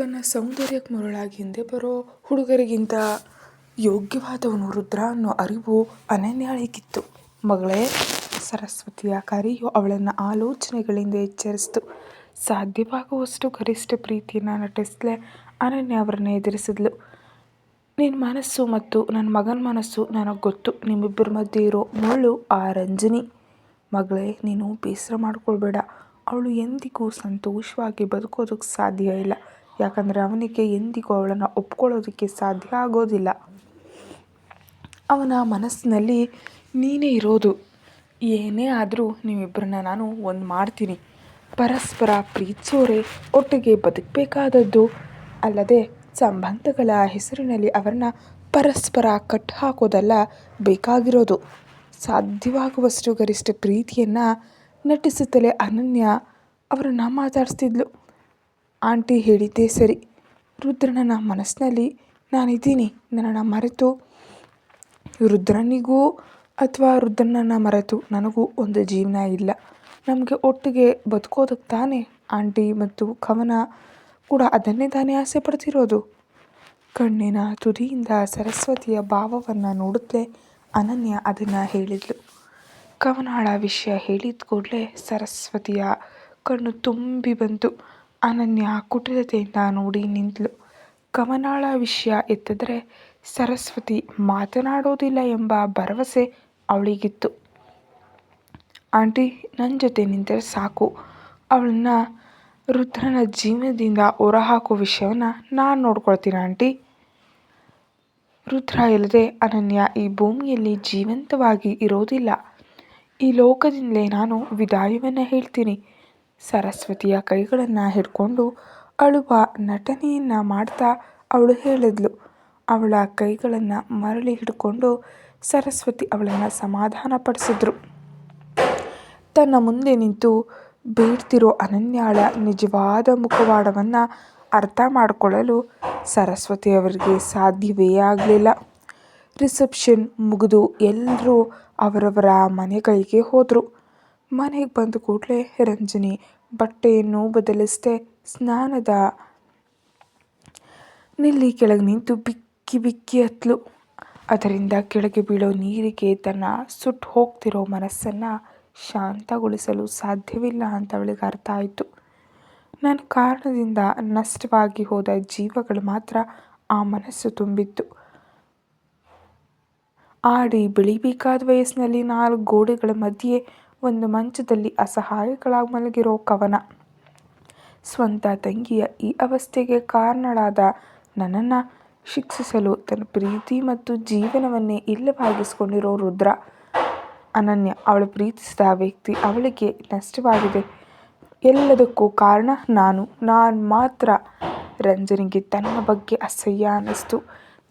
ತನ್ನ ಸೌಂದರ್ಯಕ್ಕೆ ಮರುಳಾಗಿ ಹಿಂದೆ ಬರೋ ಹುಡುಗರಿಗಿಂತ ಯೋಗ್ಯವಾದವನು ರುದ್ರ ಅನ್ನೋ ಅರಿವು ಅನನ್ಯಾಳಿಗಿತ್ತು. ಮಗಳೇ ಸರಸ್ವತಿಯ ಕರೆಯು ಅವಳನ್ನು ಆಲೋಚನೆಗಳಿಂದ ಎಚ್ಚರಿಸಿತು. ಸಾಧ್ಯವಾಗುವಷ್ಟು ಗರಿಷ್ಠ ಪ್ರೀತಿಯನ್ನು ನಟಿಸಲೇ ಅನನ್ಯ ಅವರನ್ನ ಎದುರಿಸಿದ್ಲು. ನಿನ್ನ ಮನಸ್ಸು ಮತ್ತು ನನ್ನ ಮಗನ ಮನಸ್ಸು ನನಗೆ ಗೊತ್ತು. ನಿಮ್ಮಿಬ್ಬರ ಮಧ್ಯೆ ಇರೋ ಮುಳ್ಳು ಆ ರಂಜನಿ. ಮಗಳೇ, ನೀನು ಬೇಸರ ಮಾಡ್ಕೊಳ್ಬೇಡ. ಅವಳು ಎಂದಿಗೂ ಸಂತೋಷವಾಗಿ ಬದುಕೋದಕ್ಕೆ ಸಾಧ್ಯ ಇಲ್ಲ. ಯಾಕಂದ್ರೆ ಅವನಿಗೆ ಎಂದಿಗೂ ಅವಳನ್ನು ಒಪ್ಕೊಳ್ಳೋದಕ್ಕೆ ಸಾಧ್ಯ ಆಗೋದಿಲ್ಲ. ಅವನ ಮನಸ್ಸಿನಲ್ಲಿ ನೀನೇ ಇರೋದು. ಏನೇ ಆದರೂ ನೀವಿಬ್ಬರನ್ನ ನಾನು ಒಂದು ಮಾಡ್ತೀನಿ. ಪರಸ್ಪರ ಪ್ರೀತಿಸೋರೇ ಒಟ್ಟಿಗೆ ಬದುಕಬೇಕಾದದ್ದು ಅಲ್ಲದೆ ಸಂಬಂಧಗಳ ಹೆಸರಿನಲ್ಲಿ ಅವರನ್ನ ಪರಸ್ಪರ ಕಟ್ ಹಾಕೋದಲ್ಲ ಬೇಕಾಗಿರೋದು. ಸಾಧ್ಯವಾಗುವಷ್ಟು ಗರಿಷ್ಠ ಪ್ರೀತಿಯನ್ನು ನಟಿಸುತ್ತಲೇ ಅನನ್ಯ ಅವರನ್ನು ಮಾತಾಡ್ಸ್ತಿದ್ಲು. ಆಂಟಿ ಹೇಳಿದ್ದೇ ಸರಿ. ರುದ್ರನ ಮನಸ್ಸಿನಲ್ಲಿ ನಾನಿದ್ದೀನಿ. ನನ್ನನ್ನ ಮರೆತು ರುದ್ರನಿಗೂ ಅಥವಾ ರುದ್ರನನ್ನ ಮರೆತು ನನಗೂ ಒಂದು ಜೀವನ ಇಲ್ಲ. ನಮಗೆ ಒಟ್ಟಿಗೆ ಬದುಕೋದಕ್ಕೆ ತಾನೇ ಆಂಟಿ ಮತ್ತು ಕವನ ಕೂಡ ಅದನ್ನೇ ತಾನೇ ಆಸೆ ಪಡ್ತಿರೋದು. ಕಣ್ಣಿನ ತುದಿಯಿಂದ ಸರಸ್ವತಿಯ ಭಾವವನ್ನು ನೋಡುತ್ತಲೇ ಅನನ್ಯ ಅದನ್ನು ಹೇಳಿದ್ಲು. ಕವನಾಳ ವಿಷಯ ಹೇಳಿದ ಕೂಡಲೇ ಸರಸ್ವತಿಯ ಕಣ್ಣು ತುಂಬಿ ಬಂತು. ಅನನ್ಯ ಕುಟಿಲತೆಯಿಂದ ನೋಡಿ ನಿಂತಳು ಕವನಾಳ ವಿಷಯ ಎತ್ತಿದ್ರೆ ಸರಸ್ವತಿ ಮಾತನಾಡೋದಿಲ್ಲ ಎಂಬ ಭರವಸೆ ಅವಳಿಗಿತ್ತು. ಆಂಟಿ ನನ್ನ ಜೊತೆ ನಿಂತರೆ ಸಾಕು. ಅವಳನ್ನ ರುದ್ರನ ಜೀವನದಿಂದ ಹೊರಹಾಕೋ ವಿಷಯವನ್ನು ನಾನು ನೋಡ್ಕೊಳ್ತೀನಿ ಆಂಟಿ. ರುದ್ರ ಇಲ್ಲದೆ ಅನನ್ಯ ಈ ಭೂಮಿಯಲ್ಲಿ ಜೀವಂತವಾಗಿ ಇರೋದಿಲ್ಲ. ಈ ಲೋಕದಿಂದಲೇ ನಾನು ವಿದಾಯವನ್ನು ಹೇಳ್ತೀನಿ. ಸರಸ್ವತಿಯ ಕೈಗಳನ್ನು ಹಿಡ್ಕೊಂಡು ಅಳುವ ನಟನೆಯನ್ನು ಮಾಡ್ತಾ ಅವಳು ಹೇಳಿದ್ಲು. ಅವಳ ಕೈಗಳನ್ನು ಮರಳಿ ಹಿಡ್ಕೊಂಡು ಸರಸ್ವತಿ ಅವಳನ್ನು ಸಮಾಧಾನ ಪಡಿಸಿದ್ರು. ತನ್ನ ಮುಂದೆ ನಿಂತು ಬೇಡ್ತಿರೋ ಅನನ್ಯಾಳ ನಿಜವಾದ ಮುಖವಾಡವನ್ನು ಅರ್ಥ ಮಾಡಿಕೊಳ್ಳಲು ಸರಸ್ವತಿಯವರಿಗೆ ಸಾಧ್ಯವೇ ಆಗಲಿಲ್ಲ ರಿಸೆಪ್ಷನ್ ಮುಗಿದು ಎಲ್ಲರೂ ಅವರವರ ಮನೆಗಳಿಗೆ ಹೋದರು ಮನೆಗೆ ಬಂದ ಕೂಡಲೇ ರಂಜನಿ ಬಟ್ಟೆಯನ್ನು ಬದಲಿಸದೆ ಸ್ನಾನದ ನಲ್ಲಿ ಕೆಳಗೆ ನಿಂತು ಬಿಕ್ಕಿ ಬಿಕ್ಕಿ ಹತ್ಲು ಅದರಿಂದ ಕೆಳಗೆ ಬೀಳೋ ನೀರಿಗೆ ತನ್ನ ಸುಟ್ಟು ಹೋಗ್ತಿರೋ ಮನಸ್ಸನ್ನು ಶಾಂತಗೊಳಿಸಲು ಸಾಧ್ಯವಿಲ್ಲ ಅಂತ ಅವಳಿಗೆ ಅರ್ಥ ಆಯಿತು ನನ್ನ ಕಾರಣದಿಂದ ನಷ್ಟವಾಗಿ ಹೋದ ಜೀವಗಳು ಮಾತ್ರ ಆ ಮನಸ್ಸು ತುಂಬಿತ್ತು. ಆಡಿ ಬೆಳಿಬೇಕಾದ ವಯಸ್ಸಿನಲ್ಲಿ ನಾಲ್ಕು ಗೋಡೆಗಳ ಮಧ್ಯೆ ಒಂದು ಮಂಚದಲ್ಲಿ ಅಸಹಾಯಕಳಾಗಿ ಮಲಗಿರೋ ಕವನ. ಸ್ವಂತ ತಂಗಿಯ ಈ ಅವಸ್ಥೆಗೆ ಕಾರಣಳಾದ ನನ್ನನ್ನು ಶಿಕ್ಷಿಸಲು ತನ್ನ ಪ್ರೀತಿ ಮತ್ತು ಜೀವನವನ್ನೇ ಇಲ್ಲವಾಗಿಸಿಕೊಂಡಿರೋ ರುದ್ರ. ಅನನ್ಯ, ಅವಳು ಪ್ರೀತಿಸಿದ ವ್ಯಕ್ತಿ ಅವಳಿಗೆ ನಷ್ಟವಾಗಿದೆ. ಎಲ್ಲದಕ್ಕೂ ಕಾರಣ ನಾನು. ನಾನು ಮಾತ್ರ. ರಂಜನಿಗೆ ತನ್ನ ಬಗ್ಗೆ ಅಸಹ್ಯ ಅನ್ನಿಸ್ತು.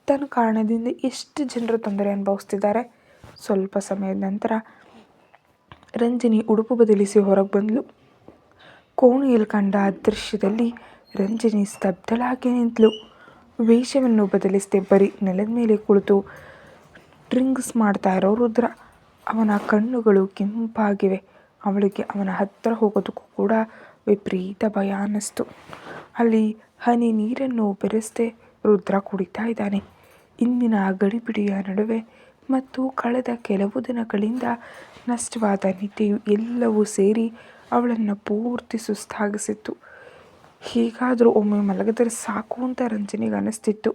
ತನ್ನ ಕಾರಣದಿಂದ ಎಷ್ಟು ಜನರು ತೊಂದರೆ ಅನುಭವಿಸ್ತಿದ್ದಾರೆ. ಸ್ವಲ್ಪ ಸಮಯದ ನಂತರ ರಂಜನಿ ಉಡುಪು ಬದಲಿಸಿ ಹೊರಗೆ ಬಂದಳು ಕೋಣೆಯಲ್ಲಿ ಕಂಡ ದೃಶ್ಯದಲ್ಲಿ ರಂಜನಿ ಸ್ತಬ್ಧಳಾಗಿ ನಿಂತಳು ವೇಷವನ್ನು ಬದಲಿಸದೆ ಬರೀ ನೆಲದ ಮೇಲೆ ಕುಳಿತು ಡ್ರಿಂಕ್ಸ್ ಮಾಡ್ತಾ ಇರೋ ರುದ್ರ. ಅವನ ಕಣ್ಣುಗಳು ಕೆಂಪಾಗಿವೆ. ಅವಳಿಗೆ ಅವನ ಹತ್ತಿರ ಹೋಗೋದಕ್ಕೂ ಕೂಡ ವಿಪರೀತ ಭಯ ಅನ್ನಿಸ್ತು. ಅಲ್ಲಿ ಹನಿ ನೀರನ್ನು ಬೆರೆಸದೆ ರುದ್ರ ಕುಡಿತಾ ಇದ್ದಾನೆ. ಇಂದಿನ ಗಡಿಬಿಡಿಯ ನಡುವೆ ಮತ್ತು ಕಳೆದ ಕೆಲವು ದಿನಗಳಿಂದ ನಷ್ಟವಾದ ನಿದ್ದೆಯು ಎಲ್ಲವೂ ಸೇರಿ ಅವಳನ್ನು ಪೂರ್ತಿ ಸುಸ್ತಾಗಿಸಿತ್ತು. ಹೀಗಾದರೂ ಒಮ್ಮೆ ಮಲಗಿದರೆ ಸಾಕು ಅಂತ ರಂಜನಿಗೆ ಅನ್ನಿಸ್ತಿತ್ತು.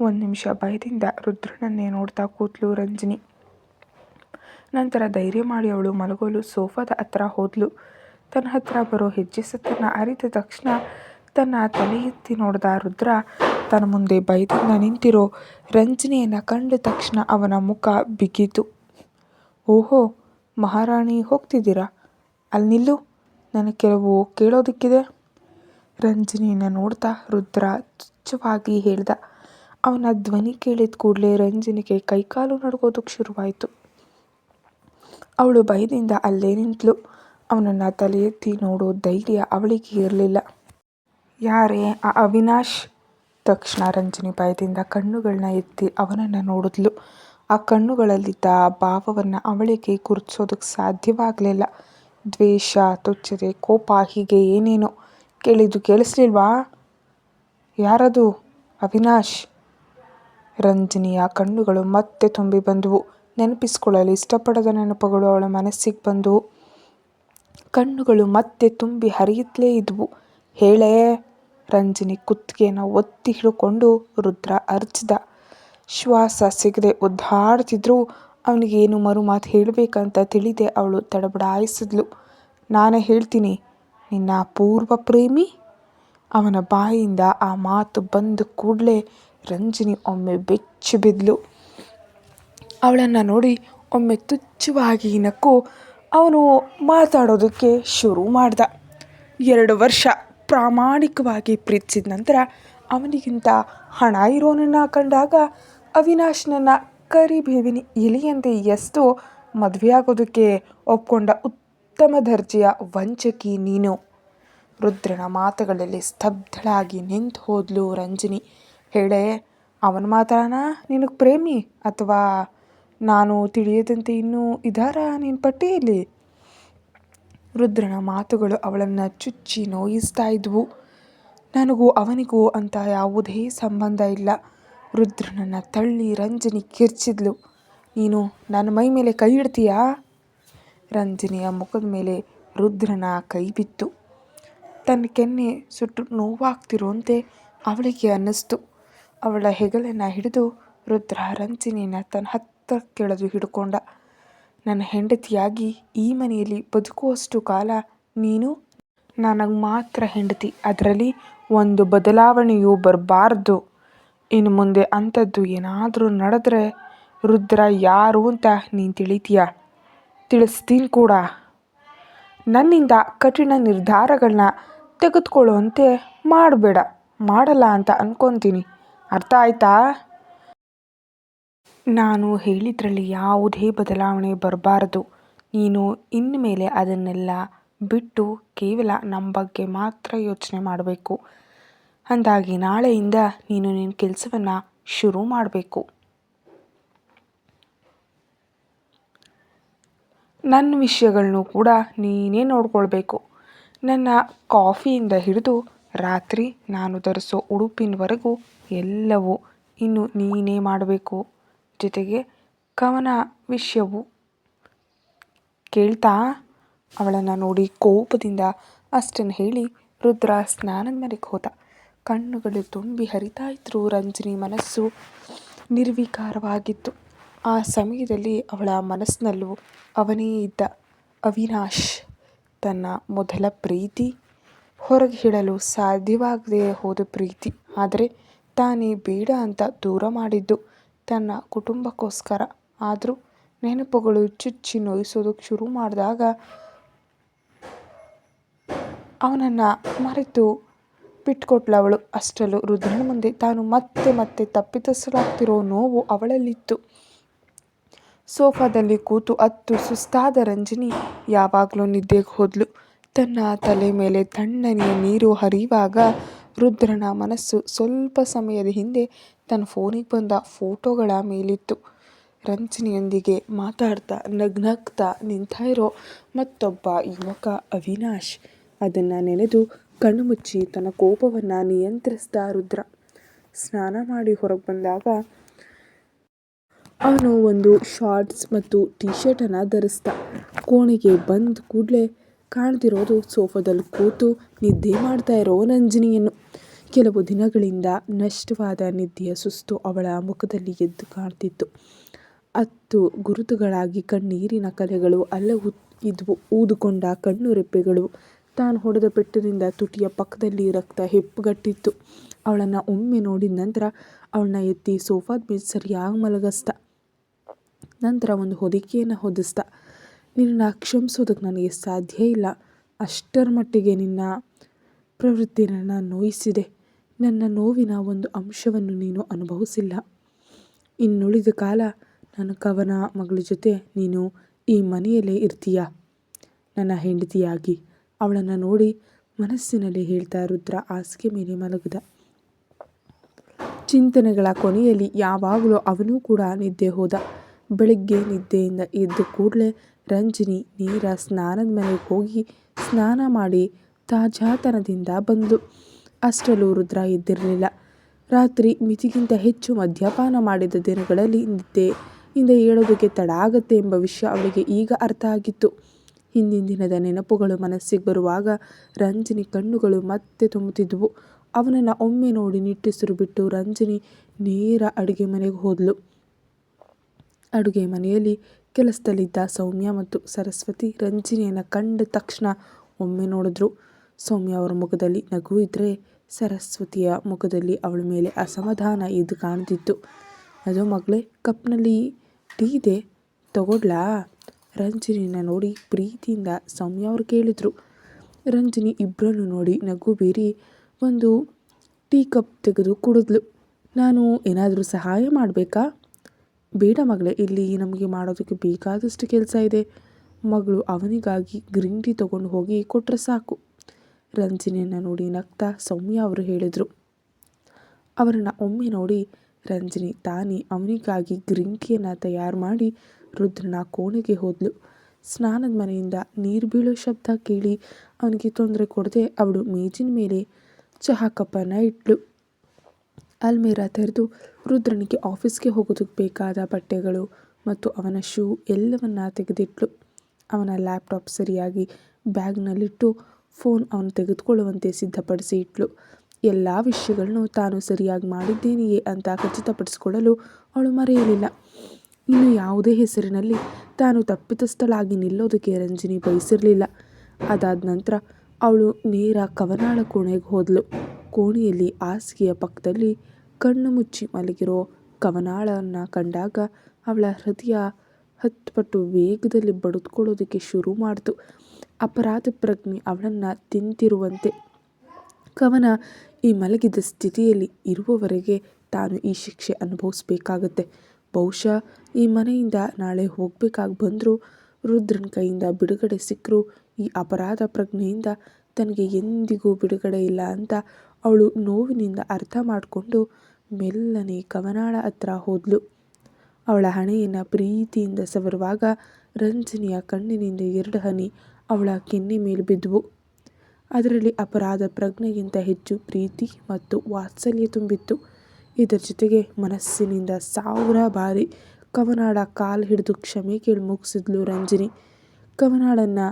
ಒಂದು ನಿಮಿಷ ಭಯದಿಂದ ರುದ್ರನನ್ನೇ ನೋಡ್ತಾ ಕೂತ್ಲು ರಂಜನಿ. ನಂತರ ಧೈರ್ಯ ಮಾಡಿ ಅವಳು ಮಲಗಲು ಸೋಫಾದ ಹತ್ರ ಹೋದ್ಲು. ತನ್ನ ಹತ್ರ ಬರೋ ಹೆಜ್ಜೆ ಸತ್ತನ್ನು ಅರಿತ ತಕ್ಷಣ ತನ್ನ ತಲೆ ಎತ್ತಿ ನೋಡಿದ ರುದ್ರ ತನ್ನ ಮುಂದೆ ಭಯದಿಂದ ನಿಂತಿರೋ ರಂಜನಿಯನ್ನು ಕಂಡ ತಕ್ಷಣ ಅವನ ಮುಖ ಬಿಗಿತು. ಓಹೋ, ಮಹಾರಾಣಿ ಹೋಗ್ತಿದ್ದೀರಾ? ಅಲ್ಲಿ ನಿಲ್ಲು. ನನಗೆ ಕೆಲವು ಕೇಳೋದಿಕ್ಕಿದೆ. ರಂಜನಿಯನ್ನು ನೋಡ್ತಾ ರುದ್ರ ತುಚ್ಛವಾಗಿ ಹೇಳ್ದ. ಅವನ ಧ್ವನಿ ಕೇಳಿದ ಕೂಡಲೇ ರಂಜನಿಗೆ ಕೈಕಾಲು ನಡ್ಗೋದಕ್ಕೆ ಶುರುವಾಯಿತು ಅವಳು ಭಯದಿಂದ ಅಲ್ಲೇ ನಿಂತಳು ಅವನನ್ನು ತಲೆ ಎತ್ತಿ ನೋಡೋ ಧೈರ್ಯ ಅವಳಿಗೆ ಇರ್ಲಿಲ್ಲ. ಯಾರೇ ಆ ಅವಿನಾಶ್? ತಕ್ಷಣ ರಂಜನಿ ಭಯದಿಂದ ಕಣ್ಣುಗಳನ್ನ ಎತ್ತಿ ಅವನನ್ನು ನೋಡಿದ್ಲು. ಆ ಕಣ್ಣುಗಳಲ್ಲಿದ್ದ ಆ ಭಾವವನ್ನು ಅವಳಿಗೆ ಗುರುತಿಸೋದಕ್ಕೆ ಸಾಧ್ಯವಾಗಲಿಲ್ಲ ದ್ವೇಷ, ತುಚ್ಛತೆ, ಕೋಪ ಹೀಗೆ ಏನೇನೋ. ಕೇಳಿದ್ದು ಕೇಳಿಸ್ಲಿಲ್ವಾ? ಯಾರದು ಅವಿನಾಶ್ ರಂಜನಿಯ ಕಣ್ಣುಗಳು ಮತ್ತೆ ತುಂಬಿ ಬಂದವು ನೆನಪಿಸ್ಕೊಳ್ಳಲು ಇಷ್ಟಪಡದ ನೆನಪುಗಳು ಅವಳ ಮನಸ್ಸಿಗೆ ಬಂದವು ಕಣ್ಣುಗಳು ಮತ್ತೆ ತುಂಬಿ ಹರಿಯುತ್ತಲೇ ಇದ್ವು ಹೇಳೇ ರಂಜನಿ ಕುತ್ತಿಗೆನ ಒತ್ತಿ ಹಿಡ್ಕೊಂಡು ರುದ್ರ ಅರ್ಚಿದ ಶ್ವಾಸ ಸಿಗದೆ ಒದ್ದಾಡ್ತಿದ್ರು. ಅವನಿಗೇನು ಮರುಮಾತು ಹೇಳಬೇಕಂತ ತಿಳಿದೆ. ಅವಳು ತಡಬಡಾಯಿಸಿದ್ಲು. ನಾನೇ ಹೇಳ್ತೀನಿ, ನಿನ್ನ ಪೂರ್ವ ಪ್ರೇಮಿ? ಅವನ ಬಾಯಿಯಿಂದ ಆ ಮಾತು ಬಂದ ಕೂಡಲೇ ರಂಜಿನಿ ಒಮ್ಮೆ ಬೆಚ್ಚಿ ಬಿದ್ಲು. ಅವಳನ್ನು ನೋಡಿ ಒಮ್ಮೆ ತುಚ್ಛವಾಗಿ ನಕ್ಕು ಅವನು ಮಾತಾಡೋದಕ್ಕೆ ಶುರು ಮಾಡ್ದ. ಎರಡು ವರ್ಷ ಪ್ರಾಮಾಣಿಕವಾಗಿ ಪ್ರೀತಿಸಿದ ನಂತರ ಅವನಿಗಿಂತ ಹಣ ಇರೋನನ್ನು ಕಂಡಾಗ ಅವಿನಾಶ್ನನ್ನು ಕರಿಬೇವಿನ ಇಲಿಯಂತೆ ಎಷ್ಟು ಮದುವೆಯಾಗೋದಕ್ಕೆ ಒಪ್ಕೊಂಡ ಉತ್ತಮ ದರ್ಜೆಯ ವಂಚಕಿ ನೀನು. ರುದ್ರನ ಮಾತುಗಳಲ್ಲಿ ಸ್ತಬ್ಧಳಾಗಿ ನಿಂತು ಹೋದ್ಲು ರಂಜಿನಿ. ಹೇಳೆ, ಅವನ ಮಾತಾಡೋಣ ನಿನಗೆ ಪ್ರೇಮಿ ಅಥವಾ ನಾನು ತಿಳಿಯದಂತೆ ಇನ್ನೂ ಇದಾರ ನಿನ್ನ ಪಟ್ಟಿಯಲ್ಲಿ? ರುದ್ರನ ಮಾತುಗಳು ಅವಳನ್ನು ಚುಚ್ಚಿ ನೋಯಿಸ್ತಾ ಇದ್ವು. ನನಗೂ ಅವನಿಗೂ ಅಂತ ಯಾವುದೇ ಸಂಬಂಧ ಇಲ್ಲ. ರುದ್ರನನ್ನು ತಳ್ಳಿ ರಂಜನಿ ಕಿರ್ಚಿದ್ಲು. ನೀನು ನನ್ನ ಮೈ ಮೇಲೆ ಕೈ ಇಡ್ತೀಯಾ? ರಂಜನಿಯ ಮುಖದ ಮೇಲೆ ರುದ್ರನ ಕೈ ಬಿತ್ತು. ತನ್ನ ಕೆನ್ನೆ ಸುಟ್ಟು ನೋವಾಗ್ತಿರುವಂತೆ ಅವಳಿಗೆ ಅನ್ನಿಸ್ತು. ಅವಳ ಹೆಗಲನ್ನು ಹಿಡಿದು ರುದ್ರ ರಂಜನಿನ ತನ್ನ ಹತ್ತ ಕೆಳದು ಹಿಡ್ಕೊಂಡ. ನನ್ನ ಹೆಂಡತಿಯಾಗಿ ಈ ಮನೆಯಲ್ಲಿ ಬದುಕುವಷ್ಟು ಕಾಲ ನೀನು? ನನಗೆ ಮಾತ್ರ ಹೆಂಡತಿ. ಅದರಲ್ಲಿ ಒಂದು ಬದಲಾವಣೆಯೂ ಬರಬಾರ್ದು. ಇನ್ನು ಮುಂದೆ ಅಂಥದ್ದು ಏನಾದರೂ ನಡೆದ್ರೆ ರುದ್ರ ಯಾರು ಅಂತ ನೀನು ತಿಳಿತೀಯ? ತಿಳಿಸ್ತೀನಿ ಕೂಡ. ನನ್ನಿಂದ ಕಠಿಣ ನಿರ್ಧಾರಗಳನ್ನ ತೆಗೆದುಕೊಳ್ಳುವಂತೆ ಮಾಡಬೇಡ. ಮಾಡಲ್ಲ ಅಂತ ಅಂದ್ಕೊತೀನಿ ಅರ್ಥ ಆಯ್ತಾ? ನಾನು ಹೇಳಿದ್ರಲ್ಲಿ ಯಾವುದೇ ಬದಲಾವಣೆ ಬರಬಾರದು. ನೀನು ಇನ್ಮೇಲೆ ಅದನ್ನೆಲ್ಲ ಬಿಟ್ಟು ಕೇವಲ ನಮ್ಮ ಬಗ್ಗೆ ಮಾತ್ರ ಯೋಚನೆ ಮಾಡಬೇಕು. ಅಂದಾಗಿ ನಾಳೆಯಿಂದ ನೀನು ನಿನ್ನ ಕೆಲಸವನ್ನು ಶುರು ಮಾಡಬೇಕು. ನನ್ನ ವಿಷಯಗಳನ್ನು ಕೂಡ ನೀನೇ ನೋಡ್ಕೊಳ್ಬೇಕು. ನನ್ನ ಕಾಫಿಯಿಂದ ಹಿಡಿದು ರಾತ್ರಿ ನಾನು ಧರಿಸೋ ಉಡುಪಿನವರೆಗೂ ಎಲ್ಲವೂ ಇನ್ನು ನೀನೇ ಮಾಡಬೇಕು. ಜೊತೆಗೆ ಕವನ ವಿಷಯವು ಕೇಳ್ತಾ ಅವಳನ್ನು ನೋಡಿ ಕೋಪದಿಂದ ಅಷ್ಟನ್ನು ಹೇಳಿ ರುದ್ರ ಸ್ನಾನದ ಮನೆಗೆ ಹೋದ. ಕಣ್ಣುಗಳು ತುಂಬಿ ಹರಿತಾ ಇದ್ರು ರಂಜನಿ ಮನಸ್ಸು ನಿರ್ವಿಕಾರವಾಗಿತ್ತು. ಆ ಸಮಯದಲ್ಲಿ ಅವಳ ಮನಸ್ಸಿನಲ್ಲೂ ಅವನೇ ಇದ್ದ ಅವಿನಾಶ್ ತನ್ನ ಮೊದಲ ಪ್ರೀತಿ. ಹೊರಗೆ ಹೇಳಲು ಸಾಧ್ಯವಾಗದೇ ಹೋದ ಪ್ರೀತಿ. ಆದರೆ ತಾನೇ ಬೇಡ ಅಂತ ದೂರ ಮಾಡಿದ್ದು. ತನ್ನ ಕುಟುಂಬಕ್ಕೋಸ್ಕರ. ಆದರೂ ನೆನಪುಗಳು ಚುಚ್ಚಿ ನೋಯಿಸೋದಕ್ಕೆ ಶುರು ಮಾಡಿದಾಗ ಅವನನ್ನು ಮರೆತು ಬಿಟ್ಕೊಟ್ಲವಳು. ಅಷ್ಟರಲ್ಲೂ ರುದ್ರನ ಮುಂದೆ ತಾನು ಮತ್ತೆ ಮತ್ತೆ ತಪ್ಪಿತಸ್ಥಳಾಗ್ತಿರೋ ನೋವು ಅವಳಲ್ಲಿತ್ತು. ಸೋಫಾದಲ್ಲಿ ಕೂತು ಅತ್ತು ಸುಸ್ತಾದ ರಂಜಿನಿ ಯಾವಾಗಲೂ ನಿದ್ದೆಗೆ ಹೋದ್ಲು. ತನ್ನ ತಲೆ ಮೇಲೆ ತಣ್ಣನೆಯ ನೀರು ಹರಿಯುವಾಗ ರುದ್ರನ ಮನಸ್ಸು ಸ್ವಲ್ಪ ಸಮಯದ ಹಿಂದೆ ತನ್ನ ಫೋನಿಗೆ ಬಂದ ಫೋಟೋಗಳ ಮೇಲಿತ್ತು. ರಂಜನಿಯೊಂದಿಗೆ ಮಾತಾಡ್ತಾ ನಗ್ನಗ್ತಾ ನಿಂತ ಇರೋ ಮತ್ತೊಬ್ಬ ಯುವಕ ಅವಿನಾಶ್. ಅದನ್ನು ನೆನೆದು ಕಣ್ಣು ಮುಚ್ಚಿ ತನ್ನ ಕೋಪವನ್ನು ನಿಯಂತ್ರಿಸಿದ ರುದ್ರ. ಸ್ನಾನ ಮಾಡಿ ಹೊರಗೆ ಬಂದಾಗ ಅವನು ಒಂದು ಶಾರ್ಟ್ಸ್ ಮತ್ತು ಟೀ ಶರ್ಟನ್ನು ಧರಿಸ್ದ ಕೋಣೆಗೆ ಬಂದ ಕೂಡಲೇ ಕಾಣ್ತಿರೋದು ಸೋಫಾದಲ್ಲಿ ಕೂತು ನಿದ್ದೆ ಮಾಡ್ತಾ ಇರೋ ನಂಜಿನಿಯನ್ನು ಕೆಲವು ದಿನಗಳಿಂದ ನಷ್ಟವಾದ ನಿದ್ದೆಯ ಸುಸ್ತು ಅವಳ ಮುಖದಲ್ಲಿ ಎದ್ದು ಕಾಣ್ತಿತ್ತು. ಹತ್ತು ಗುರುತುಗಳಾಗಿ ಕಣ್ಣೀರಿನ ಕಲೆಗಳು ಅಲ್ಲವು ಇದ್ವು. ಊದುಕೊಂಡ ಕಣ್ಣು ರೆಪ್ಪೆಗಳು ತಾನು ಹೊಡೆದ ಪೆಟ್ಟಿನಿಂದ ತುಟಿಯ ಪಕ್ಕದಲ್ಲಿ ರಕ್ತ ಹೆಪ್ಪುಗಟ್ಟಿತ್ತು. ಅವಳನ್ನು ಒಮ್ಮೆ ನೋಡಿದ ನಂತರ ಅವಳನ್ನ ಎತ್ತಿ ಸೋಫಾದ ಮೇಲೆ ಸರಿಯಾಗಿ ಮಲಗಿಸ್ದ ನಂತರ ಒಂದು ಹೊದಿಕೆಯನ್ನು ಹೊದಿಸ್ದ ನಿನ್ನ ಕ್ಷಮಿಸೋದಕ್ಕೆ ನನಗೆ ಸಾಧ್ಯ ಇಲ್ಲ. ಅಷ್ಟರ ಮಟ್ಟಿಗೆ ನಿನ್ನ ಪ್ರವೃತ್ತಿ ನನ್ನ ನೋಯಿಸಿದೆ. ನನ್ನ ನೋವಿನ ಒಂದು ಅಂಶವನ್ನು ನೀನು ಅನುಭವಿಸಿಲ್ಲ. ಇನ್ನುಳಿದ ಕಾಲ ನನ್ನ ಕವನ ಮಗಳ ಜೊತೆ ನೀನು ಈ ಮನೆಯಲ್ಲೇ ಇರ್ತೀಯ? ನನ್ನ ಹೆಂಡತಿಯಾಗಿ ಅವಳನ್ನು ನೋಡಿ ಮನಸ್ಸಿನಲ್ಲಿ ಹೇಳ್ತಾ ರುದ್ರ ಹಾಸಿಗೆ ಮೇಲೆ ಮಲಗಿದ. ಚಿಂತನೆಗಳ ಕೊನೆಯಲ್ಲಿ ಯಾವಾಗಲೂ ಅವನೂ ಕೂಡ ನಿದ್ದೆ ಹೋದ. ಬೆಳಗ್ಗೆ ನಿದ್ದೆಯಿಂದ ಎದ್ದ ಕೂಡಲೇ ರಂಜಿನಿ ನೀರ ಸ್ನಾನದ ಮನೆಗೆ ಹೋಗಿ ಸ್ನಾನ ಮಾಡಿ ತಾಜಾತನದಿಂದ ಬಂದು ಅಷ್ಟರಲ್ಲೂ ರುದ್ರ ಎದ್ದಿರಲಿಲ್ಲ. ರಾತ್ರಿ ಮಿತಿಗಿಂತ ಹೆಚ್ಚು ಮದ್ಯಪಾನ ಮಾಡಿದ ದಿನಗಳಲ್ಲಿ ನಿದ್ದೆ, ಇಂದ ಏಳೋದಕ್ಕೆ ತಡ ಆಗತ್ತೆ ಎಂಬ ವಿಷಯ ಅವಳಿಗೆ ಈಗ ಅರ್ಥ ಆಗಿತ್ತು. ಹಿಂದಿನ ದಿನದ ನೆನಪುಗಳು ಮನಸ್ಸಿಗೆ ಬರುವಾಗ ರಂಜಿನಿ ಕಣ್ಣುಗಳು ಮತ್ತೆ ತುಂಬುತ್ತಿದ್ವು. ಅವನನ್ನು ಒಮ್ಮೆ ನೋಡಿ ನಿಟ್ಟುಸಿರು ಬಿಟ್ಟು ರಂಜಿನಿ ನೇರ ಅಡುಗೆ ಮನೆಗೆ ಹೋದ್ಲು. ಅಡುಗೆ ಮನೆಯಲ್ಲಿ ಕೆಲಸದಲ್ಲಿದ್ದ ಸೌಮ್ಯ ಮತ್ತು ಸರಸ್ವತಿ ರಂಜಿನಿಯನ್ನು ಕಂಡ ತಕ್ಷಣ ಒಮ್ಮೆ ನೋಡಿದ್ರು. ಸೌಮ್ಯ ಅವರ ಮುಖದಲ್ಲಿ ನಗು ಇದ್ದರೆ ಸರಸ್ವತಿಯ ಮುಖದಲ್ಲಿ ಅವಳ ಮೇಲೆ ಅಸಮಾಧಾನ ಇದ್ದು ಕಾಣ್ತಿತ್ತು ಅದು ಮಗಳೇ, ಕಪ್ನಲ್ಲಿ ಟೀ ಇದೆ, ತಗೊಡ್ಲಾ? ರಂಜಿನಿನ ನೋಡಿ ಪ್ರೀತಿಯಿಂದ ಸೌಮ್ಯ ಅವರು ಕೇಳಿದರು. ರಂಜಿನಿ ಇಬ್ಬರನ್ನು ನೋಡಿ ನಗು ಬೀರಿ ಒಂದು ಟೀ ಕಪ್ ತೆಗೆದು ಕುಡಿದ್ಲು. ನಾನು ಏನಾದರೂ ಸಹಾಯ ಮಾಡಬೇಕಾ? ಬೇಡ ಮಗಳೇ, ಇಲ್ಲಿ ನಮಗೆ ಮಾಡೋದಕ್ಕೆ ಬೇಕಾದಷ್ಟು ಕೆಲಸ ಇದೆ. ಮಗಳು ಅವನಿಗಾಗಿ ಗ್ರೀನ್ ಟೀ ತೊಗೊಂಡು ಹೋಗಿ ಕೊಟ್ಟರೆ ಸಾಕು. ರಂಜಿನಿಯನ್ನು ನೋಡಿ ನಗ್ತಾ ಸೌಮ್ಯ ಅವರು ಹೇಳಿದರು. ಅವರನ್ನು ಒಮ್ಮೆ ನೋಡಿ ರಂಜಿನಿ ತಾನಿ ಅವನಿಗಾಗಿ ಗ್ರಿಂಕಿಯನ್ನು ತಯಾರು ಮಾಡಿ ರುದ್ರನ ಕೋಣೆಗೆ ಹೋದಳು ಸ್ನಾನದ ಮನೆಯಿಂದ ನೀರು ಬೀಳೋ ಶಬ್ದ ಕೇಳಿ ಅವನಿಗೆ ತೊಂದರೆ ಕೊಡದೆ ಅವಳು ಮೇಜಿನ ಮೇಲೆ ಚಹಾ ಕಪ್ಪನ್ನು ಇಟ್ಲು. ಅಲ್ಮೇರ ತೆರೆದು ರುದ್ರನಿಗೆ ಆಫೀಸ್ಗೆ ಹೋಗೋದಕ್ಕೆ ಬೇಕಾದ ಬಟ್ಟೆಗಳು ಮತ್ತು ಅವನ ಶೂ ಎಲ್ಲವನ್ನ ತೆಗೆದಿಟ್ಲು. ಅವನ ಲ್ಯಾಪ್ಟಾಪ್ ಸರಿಯಾಗಿ ಬ್ಯಾಗ್ನಲ್ಲಿಟ್ಟು ಫೋನ್ ಅವನು ತೆಗೆದುಕೊಳ್ಳುವಂತೆ ಸಿದ್ಧಪಡಿಸಿ ಇಟ್ಲು. ಎಲ್ಲ ವಿಷಯಗಳನ್ನು ತಾನು ಸರಿಯಾಗಿ ಮಾಡಿದ್ದೇನೆಯೇ ಅಂತ ಖಚಿತಪಡಿಸಿಕೊಳ್ಳಲು ಅವಳು ಮರೆಯಲಿಲ್ಲ. ಇನ್ನು ಯಾವುದೇ ಹೆಸರಿನಲ್ಲಿ ತಾನು ತಪ್ಪಿತಸ್ಥಳಾಗಿ ನಿಲ್ಲೋದಕ್ಕೆ ರಂಜಿನಿ ಬಯಸಿರಲಿಲ್ಲ. ಅದಾದ ನಂತರ ಅವಳು ನೇರ ಕವನಾಳ ಕೋಣೆಗೆ ಹೋದಳು ಕೋಣೆಯಲ್ಲಿ ಹಾಸಿಗೆಯ ಪಕ್ಕದಲ್ಲಿ ಕಣ್ಣು ಮುಚ್ಚಿ ಮಲಗಿರೋ ಕವನಾಳನ್ನು ಕಂಡಾಗ ಅವಳ ಹೃದಯ ಹತ್ತು ಪಟ್ಟು ವೇಗದಲ್ಲಿ ಬಡಿದುಕೊಳ್ಳೋದಕ್ಕೆ ಶುರು ಮಾಡಿತು. ಅಪರಾಧ ಪ್ರಜ್ಞೆ ಅವಳನ್ನು ತಿಂತಿರುವಂತೆ. ಕವನ ಈ ಮಲಗಿದ ಸ್ಥಿತಿಯಲ್ಲಿ ಇರುವವರೆಗೆ ತಾನು ಈ ಶಿಕ್ಷೆ ಅನುಭವಿಸ್ಬೇಕಾಗತ್ತೆ. ಬಹುಶಃ ಈ ಮನೆಯಿಂದ ನಾಳೆ ಹೋಗಬೇಕಾಗಿ ಬಂದರೂ ರುದ್ರನ ಕೈಯಿಂದ ಬಿಡುಗಡೆ ಸಿಕ್ಕರೂ ಈ ಅಪರಾಧ ಪ್ರಜ್ಞೆಯಿಂದ ತನಗೆ ಎಂದಿಗೂ ಬಿಡುಗಡೆ ಇಲ್ಲ ಅಂತ ಅವಳು ನೋವಿನಿಂದ ಅರ್ಥ ಮಾಡಿಕೊಂಡು ಮೆಲ್ಲನೆ ಕವನಾಳ ಹತ್ರ ಹೋದ್ಲು. ಅವಳ ಹಣೆಯನ್ನು ಪ್ರೀತಿಯಿಂದ ಸವರುವಾಗ ರಂಜನಿಯ ಕಣ್ಣಿನಿಂದ ಎರಡು ಹನಿ ಅವಳ ಕೆನ್ನೆ ಮೇಲೆ ಬಿದ್ದವು. ಅದರಲ್ಲಿ ಅಪರಾಧ ಪ್ರಜ್ಞೆಗಿಂತ ಹೆಚ್ಚು ಪ್ರೀತಿ ಮತ್ತು ವಾತ್ಸಲ್ಯ ತುಂಬಿತ್ತು. ಇದರ ಜೊತೆಗೆ ಮನಸ್ಸಿನಿಂದ ಸಾವಿರ ಬಾರಿ ಕವನಾಡ ಕಾಲು ಹಿಡಿದು ಕ್ಷಮೆ ಕೇಳಿ ಮುಗಿಸಿದ್ಲು ರಂಜಿನಿ. ಕವನಾಡನ್ನು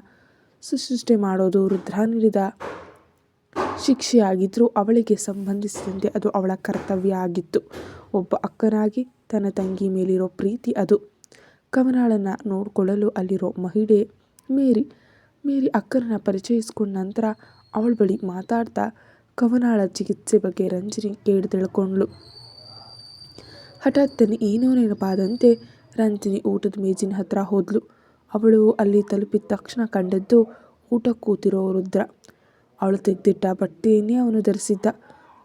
ಸುಸೃಷ್ಟಿ ಮಾಡೋದು ರುದ್ರ ನೀಡಿದ ಶಿಕ್ಷೆಯಾಗಿದ್ದರೂ ಅವಳಿಗೆ ಸಂಬಂಧಿಸಿದಂತೆ ಅದು ಅವಳ ಕರ್ತವ್ಯ ಆಗಿತ್ತು. ಒಬ್ಬ ಅಕ್ಕನಾಗಿ ತನ್ನ ತಂಗಿ ಮೇಲಿರೋ ಪ್ರೀತಿ ಅದು. ಕವನಾಳನ್ನು ನೋಡಿಕೊಳ್ಳಲು ಅಲ್ಲಿರೋ ಮಹಿಳೆ ಮೇರಿ ಮೇರಿ ಅಕ್ಕನನ್ನು ಪರಿಚಯಿಸ್ಕೊಂಡ ನಂತರ ಅವಳ ಬಳಿ ಮಾತಾಡ್ತಾ ಕವನಾಳ ಚಿಕಿತ್ಸೆ ಬಗ್ಗೆ ರಂಜಿನಿ ಕೇಳಿ ತಿಳ್ಕೊಂಡ್ಳು. ಹಠಾತ್ತನೆ ಏನೋ ನೆನಪಾದಂತೆ ರಂಜಿನಿ ಊಟದ ಮೇಜಿನ ಹತ್ರ ಹೋದ್ಲು. ಅವಳು ಅಲ್ಲಿ ತಲುಪಿದ ತಕ್ಷಣ ಕಂಡದ್ದು ಊಟ ಕೂತಿರೋ ರುದ್ರ. ಅವಳು ತೆಗೆದಿಟ್ಟ ಬಟ್ಟೆಯನ್ನೇ ಅವನು ಧರಿಸಿದ್ದ.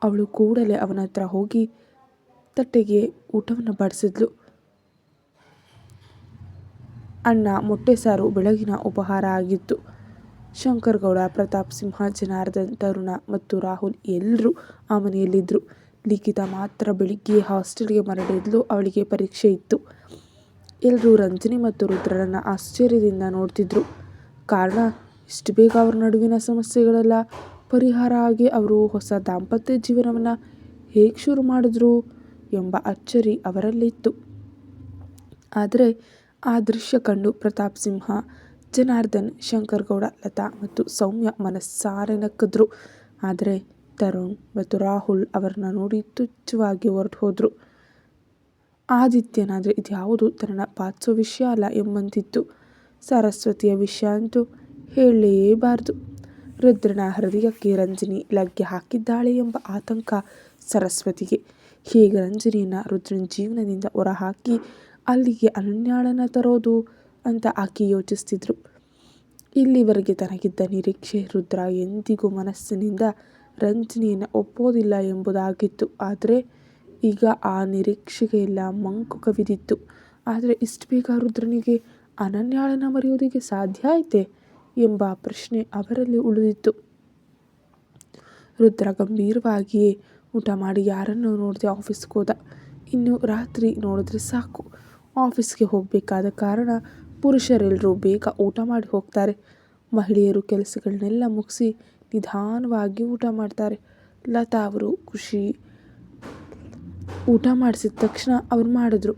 ಅವಳು ಕೂಡಲೇ ಅವನ ಹತ್ರ ಹೋಗಿ ತಟ್ಟೆಗೆ ಊಟವನ್ನು ಬಡಿಸಿದ್ಲು. ಅನ್ನ ಮೊಟ್ಟೆ ಸಾರು ಬೆಳಗಿನ ಉಪಹಾರ ಆಗಿತ್ತು. ಶಂಕರಗೌಡ, ಪ್ರತಾಪ್ ಸಿಂಹ, ಜನಾರ್ದನ್, ತರುಣ ಮತ್ತು ರಾಹುಲ್ ಎಲ್ಲರೂ ಆ ಮನೆಯಲ್ಲಿದ್ದರು ಲಿಖಿತ ಮಾತ್ರ ಬೆಳಿಗ್ಗೆ ಹಾಸ್ಟೆಲ್ಗೆ ಮರಳಿದ್ಲು, ಅವಳಿಗೆ ಪರೀಕ್ಷೆ ಇತ್ತು. ಎಲ್ಲರೂ ರಂಜನಿ ಮತ್ತು ರುದ್ರರನ್ನು ಆಶ್ಚರ್ಯದಿಂದ ನೋಡ್ತಿದ್ರು. ಕಾರಣ, ಇಷ್ಟು ಬೇಗ ಅವ್ರ ನಡುವಿನ ಸಮಸ್ಯೆಗಳೆಲ್ಲ ಪರಿಹಾರ ಆಗಿ ಅವರು ಹೊಸ ದಾಂಪತ್ಯ ಜೀವನವನ್ನು ಹೇಗೆ ಶುರು ಮಾಡಿದ್ರು ಎಂಬ ಅಚ್ಚರಿ ಅವರಲ್ಲಿತ್ತು. ಆದರೆ ಆ ದೃಶ್ಯ ಕಂಡು ಪ್ರತಾಪ್ ಸಿಂಹ, ಜನಾರ್ದನ್, ಶಂಕರಗೌಡ, ಲತಾ ಮತ್ತು ಸೌಮ್ಯ ಮನಸ್ಸಾರೆ ನಕ್ಕಿದ್ರು. ಆದರೆ ತರುಣ್ ಮತ್ತು ರಾಹುಲ್ ಅವರನ್ನ ನೋಡಿ ತುಚ್ಛವಾಗಿ ಹೊರಟು ಹೋದರು ಆದಿತ್ಯನಾದರೆ ಇದ್ಯಾವುದು ತನ್ನ ಪಾತ್ಸೋ ವಿಷಯ ಅಲ್ಲ ಎಂಬಂತಿತ್ತು. ಸರಸ್ವತಿಯ ವಿಷಯ ಅಂತೂ ಹೇಳಲೇಬಾರದು. ರುದ್ರನ ಹೃದಯಕ್ಕೆ ರಂಜನಿ ಲಗ್ಗೆ ಹಾಕಿದ್ದಾಳೆ ಎಂಬ ಆತಂಕ ಸರಸ್ವತಿಗೆ. ಹೇಗೆ ರಂಜಿನಿಯನ್ನು ರುದ್ರನ ಜೀವನದಿಂದ ಹೊರಹಾಕಿ ಅಲ್ಲಿಗೆ ಅರಣ್ಯಾಳನ ತರೋದು ಅಂತ ಆಕೆ ಯೋಚಿಸ್ತಿದ್ರು. ಇಲ್ಲಿವರೆಗೆ ತನಗಿದ್ದ ನಿರೀಕ್ಷೆ ರುದ್ರ ಎಂದಿಗೂ ಮನಸ್ಸಿನಿಂದ ರಂಜನಿಯನ್ನು ಒಪ್ಪೋದಿಲ್ಲ ಎಂಬುದಾಗಿತ್ತು. ಆದರೆ ಈಗ ಆ ನಿರೀಕ್ಷೆಗೆ ಎಲ್ಲ ಮಂಕು ಕವಿದಿತ್ತು. ಆದರೆ ಇಷ್ಟು ಬೇಗ ರುದ್ರನಿಗೆ ಅನನ್ಯಾಳನ ಮರೆಯೋದಿಗೆ ಸಾಧ್ಯ ಐತೆ ಎಂಬ ಪ್ರಶ್ನೆ ಅವರಲ್ಲಿ ಉಳಿದಿತ್ತು. ರುದ್ರ ಗಂಭೀರವಾಗಿಯೇ, ಊಟ ಮಾಡಿ, ಯಾರನ್ನೂ ನೋಡದೆ ಆಫೀಸ್ಗೆ ಹೋದ ಇನ್ನು ರಾತ್ರಿ ನೋಡಿದ್ರೆ ಸಾಕು. ಆಫೀಸ್ಗೆ ಹೋಗಬೇಕಾದ ಕಾರಣ ಪುರುಷರೆಲ್ಲರೂ ಬೇಗ ಊಟ ಮಾಡಿ ಹೋಗ್ತಾರೆ. ಮಹಿಳೆಯರು ಕೆಲಸಗಳನ್ನೆಲ್ಲ ಮುಗಿಸಿ ನಿಧಾನವಾಗಿ ಊಟ ಮಾಡ್ತಾರೆ. ಲತಾ ಅವರು ಖುಷಿ. ಊಟ ಮಾಡಿಸಿದ ತಕ್ಷಣ ಅವ್ರು ಮಾಡಿದ್ರು.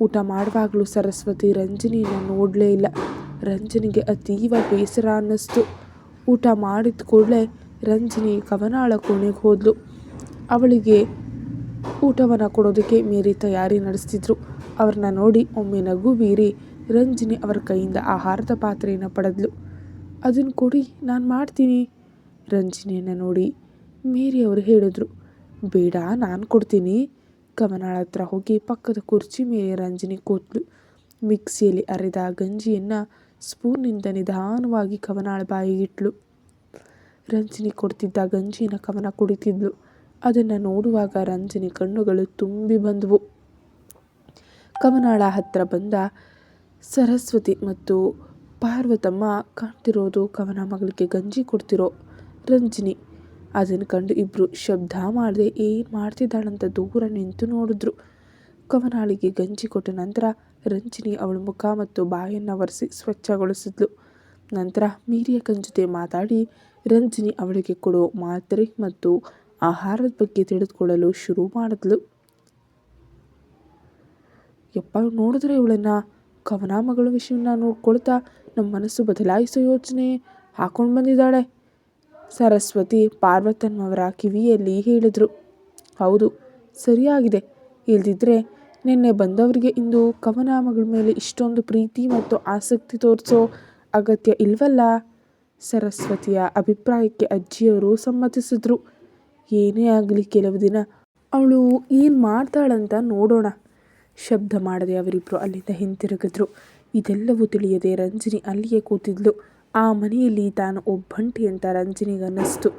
ಊಟ ಮಾಡುವಾಗಲೂ ಸರಸ್ವತಿ ರಂಜನಿನ ನೋಡಲೇ ಇಲ್ಲ. ರಂಜನಿಗೆ ಅತೀವ ಬೇಸರ ಅನ್ನಿಸ್ತು. ಊಟ ಮಾಡಿದ ಕೂಡಲೇ ರಂಜನಿ ಕವನಾಳ ಕೋಣೆಗೆ ಹೋದಳು ಅವಳಿಗೆ ಊಟವನ್ನು ಕೊಡೋದಕ್ಕೆ ಮೇರಿ ತಯಾರಿ ನಡೆಸ್ತಿದ್ರು. ಅವ್ರನ್ನ ನೋಡಿ ಒಮ್ಮೆ ನಗು ಬೀರಿ ರಂಜಿನಿ ಅವರ ಕೈಯಿಂದ ಆಹಾರದ ಪಾತ್ರೆಯನ್ನು ಪಡೆದ್ಲು. ಅದನ್ನು ಕೊಡಿ, ನಾನು ಮಾಡ್ತೀನಿ. ರಂಜಿನಿಯನ್ನು ನೋಡಿ ಮೇರಿ ಅವರು ಹೇಳಿದ್ರು. ಬೇಡ, ನಾನು ಕೊಡ್ತೀನಿ. ಕಮನಾಳ ಹತ್ರ ಹೋಗಿ ಪಕ್ಕದ ಕುರ್ಚಿ ಮೇಲೆ ರಂಜಿನಿ ಕೂತ್ಲು. ಮಿಕ್ಸಿಯಲ್ಲಿ ಅರೆದ ಗಂಜಿಯನ್ನು ಸ್ಪೂನ್ನಿಂದ ನಿಧಾನವಾಗಿ ಕವನಾಳ ಬಾಯಿಗಿಟ್ಲು ರಂಜಿನಿ ಕೊಡ್ತಿದ್ದ ಗಂಜಿನ ಕವನ ಕುಡಿತಿದ್ಲು. ಅದನ್ನು ನೋಡುವಾಗ ರಂಜಿನಿ ಕಣ್ಣುಗಳು ತುಂಬಿ ಬಂದವು. ಕವನಾಳ ಹತ್ತಿರ ಬಂದ ಸರಸ್ವತಿ ಮತ್ತು ಪಾರ್ವತಮ್ಮ ಕಾಣ್ತಿರೋದು ಕವನ ಮಗಳಿಗೆ ಗಂಜಿ ಕೊಡ್ತಿರೋ ರಂಜಿನಿ. ಅದನ್ನು ಕಂಡು ಇಬ್ಬರು ಶಬ್ದ ಮಾಡದೆ ಏನು ಮಾಡ್ತಿದ್ದಾಳಂತ ದೂರ ನಿಂತು ನೋಡಿದ್ರು. ಕವನಾಳಿಗೆ ಗಂಜಿ ಕೊಟ್ಟ ನಂತರ ರಂಜಿನಿ ಅವಳ ಮುಖ ಮತ್ತು ಬಾಯನ್ನು ಒರೆಸಿ ಸ್ವಚ್ಛಗೊಳಿಸಿದ್ಲು. ನಂತರ ಮೀರಿಯಕ್ಕನ ಜೊತೆ ಮಾತಾಡಿ ರಂಜಿನಿ ಅವಳಿಗೆ ಕೊಡೋ ಮಾತ್ರೆ ಮತ್ತು ಆಹಾರದ ಬಗ್ಗೆ ತಿಳಿದುಕೊಳ್ಳಲು ಶುರು ಮಾಡಿದ್ಲು. ಯಪ್ಪ ನೋಡಿದ್ರೆ ಇವಳನ್ನ ಕವನ ಮಗಳ ವಿಷಯನ ನೋಡ್ಕೊಳ್ತಾ ನಮ್ಮ ಮನಸ್ಸು ಬದಲಾಯಿಸೋ ಯೋಚನೆ ಹಾಕೊಂಡು ಬಂದಿದ್ದಾಳೆ. ಸರಸ್ವತಿ ಪಾರ್ವತಮ್ಮವರ ಕಿವಿಯಲ್ಲಿ ಹೇಳಿದರು, ಹೌದು, ಸರಿಯಾಗಿದೆ. ಇಲ್ದಿದ್ರೆ ನಿನ್ನೆ ಬಂದವರಿಗೆ ಇಂದು ಕವನ ಮಗಳ ಮೇಲೆ ಇಷ್ಟೊಂದು ಪ್ರೀತಿ ಮತ್ತು ಆಸಕ್ತಿ ತೋರಿಸೋ ಅಗತ್ಯ ಇಲ್ವಲ್ಲ? ಸರಸ್ವತಿಯ ಅಭಿಪ್ರಾಯಕ್ಕೆ ಅಜ್ಜಿಯವರು ಸಮ್ಮತಿಸಿದ್ರು. ಏನೇ ಆಗಲಿ, ಕೆಲವು ದಿನ ಅವಳು ಏನು ಮಾಡ್ತಾಳಂತ ನೋಡೋಣ. ಶಬ್ದ ಮಾಡದೆ ಅವರಿಬ್ಬರು ಅಲ್ಲಿಂದ ಹಿಂತಿರುಗಿದ್ರು. ಇದೆಲ್ಲವೂ ತಿಳಿಯದೆ ರಂಜಿನಿ ಅಲ್ಲಿಯೇ ಕೂತಿದ್ಲು. ಆ ಮನೆಯಲ್ಲಿ ತಾನು ಒಬ್ಬಂಟಿ ಅಂತ ರಂಜಿನಿಗನ್ನಿಸ್ತು.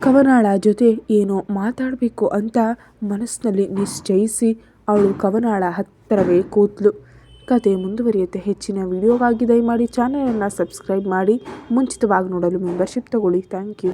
ಕವನಾಳ ಜೊತೆ ಏನೋ ಮಾತಾಡಬೇಕು ಅಂತ ಮನಸ್ಸಿನಲ್ಲಿ ನಿಶ್ಚಯಿಸಿ ಅವಳು ಕವನಾಳ ಹತ್ತಿರವೇ ಕೂತ್ಲು. ಕತೆ ಮುಂದುವರಿಯುತ್ತೆ. ಹೆಚ್ಚಿನ ವಿಡಿಯೋಗಾಗಿ ದಯಮಾಡಿ ಚಾನಲನ್ನು ಸಬ್ಸ್ಕ್ರೈಬ್ ಮಾಡಿ. ಮುಂಚಿತವಾಗಿ ನೋಡಲು ಮೆಂಬರ್ಶಿಪ್ ತಗೊಳ್ಳಿ. Thank you.